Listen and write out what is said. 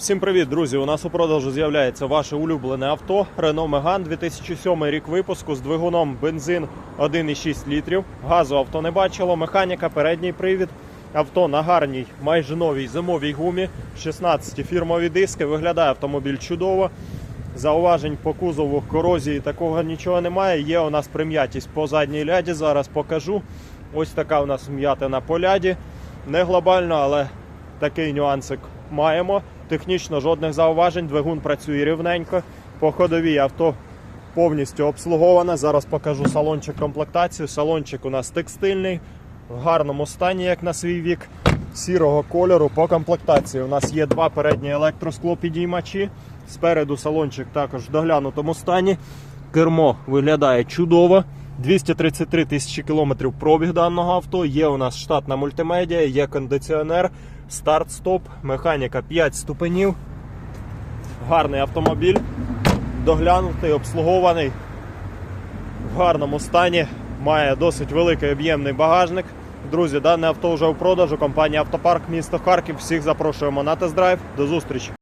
Всім привіт, друзі! У нас у продажу з'являється ваше улюблене авто Renault Megane 2007 рік випуску з двигуном бензин 1,6 літрів. Газу авто не бачило, механіка, передній привід. Авто на гарній, майже новій зимовій гумі, 16 фірмові диски. Виглядає автомобіль чудово. Зауважень по кузову, корозії такого нічого немає. Є у нас прим'ятість по задній ляді. Зараз покажу. Ось така у нас м'ятина по ляді. Не глобально, але такий нюансик маємо. Технічно жодних зауважень. Двигун працює рівненько. По ходовій авто повністю обслуговане. Зараз покажу салончик комплектацію. Салончик у нас текстильний, в гарному стані, як на свій вік. Сірого кольору по комплектації. У нас є два передні електросклопідіймачі. Спереду салончик також в доглянутому стані. Кермо виглядає чудово. 233 тисячі кілометрів пробіг даного авто. Є у нас штатна мультимедіа, є кондиціонер, старт-стоп, механіка 5 ступенів. Гарний автомобіль, доглянутий, обслугований, в гарному стані. Має досить великий об'ємний багажник. Друзі, дане авто вже у продажу. Компанія Автопарк, місто Харків. Всіх запрошуємо на тест-драйв. До зустрічі!